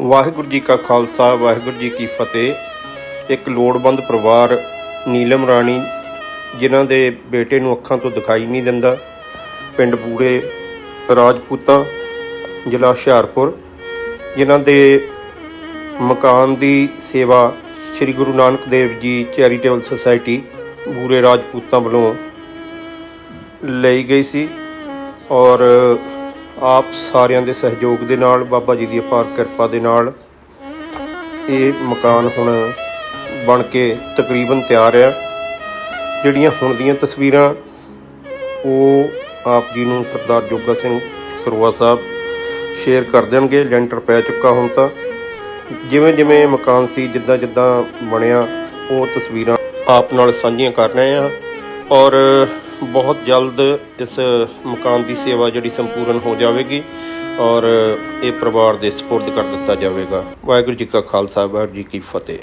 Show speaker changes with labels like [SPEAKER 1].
[SPEAKER 1] ਵਾਹਿਗੁਰੂ ਜੀ ਕਾ ਖਾਲਸਾ, ਵਾਹਿਗੁਰੂ ਜੀ ਕੀ ਫਤਿਹ। ਇੱਕ ਲੋੜਵੰਦ ਪਰਿਵਾਰ, ਨੀਲਮ ਰਾਣੀ, ਜਿਨ੍ਹਾਂ ਦੇ ਬੇਟੇ ਨੂੰ ਅੱਖਾਂ ਤੋਂ ਦਿਖਾਈ ਨਹੀਂ ਦਿੰਦਾ, ਪਿੰਡ ਬੂੜੇ ਰਾਜਪੂਤਾ, ਜ਼ਿਲ੍ਹਾ ਹੁਸ਼ਿਆਰਪੁਰ, ਜਿਨ੍ਹਾਂ ਦੇ ਮਕਾਨ ਦੀ ਸੇਵਾ ਸ੍ਰੀ ਗੁਰੂ ਨਾਨਕ ਦੇਵ ਜੀ ਚੈਰੀਟੇਬਲ ਸੁਸਾਇਟੀ ਬੂਰੇ ਰਾਜਪੂਤਾਂ ਵੱਲੋਂ ਲਈ ਗਈ ਸੀ ਔਰ ਆਪ ਸਾਰਿਆਂ ਦੇ ਸਹਿਯੋਗ ਦੇ ਨਾਲ, ਬਾਬਾ ਜੀ ਦੀ ਅਪਾਰ ਕਿਰਪਾ ਦੇ ਨਾਲ ਇਹ ਮਕਾਨ ਹੁਣ ਬਣ ਕੇ ਤਕਰੀਬਨ ਤਿਆਰ ਆ। ਜਿਹੜੀਆਂ ਹੁਣ ਦੀਆਂ ਤਸਵੀਰਾਂ, ਉਹ ਆਪ ਜੀ ਨੂੰ ਸਰਦਾਰ ਜੋਗਾ ਸਿੰਘ ਸਰਵਾ ਸਾਹਿਬ ਸ਼ੇਅਰ ਕਰ ਦੇਣਗੇ। ਲੈਂਟਰ ਪੈ ਚੁੱਕਾ ਹੁਣ ਤਾਂ। ਜਿਵੇਂ ਜਿਵੇਂ ਮਕਾਨ ਸੀ ਜਿੱਦਾਂ ਜਿੱਦਾਂ ਬਣਿਆ, ਉਹ ਤਸਵੀਰਾਂ ਆਪ ਨਾਲ ਸਾਂਝੀਆਂ ਕਰ ਰਹੇ ਆ ਔਰ ਬਹੁਤ ਜਲਦ ਇਸ ਮਕਾਨ ਦੀ ਸੇਵਾ ਜਿਹੜੀ ਸੰਪੂਰਨ ਹੋ ਜਾਵੇਗੀ ਔਰ ਇਹ ਪਰਿਵਾਰ ਦੇ ਸਪੁਰਦ ਕਰ ਦਿੱਤਾ ਜਾਵੇਗਾ। ਵਾਹਿਗੁਰੂ ਜੀ ਕਾ ਖਾਲਸਾ, ਵਾਹਿਗੁਰੂ ਜੀ ਕੀ ਫਤਿਹ।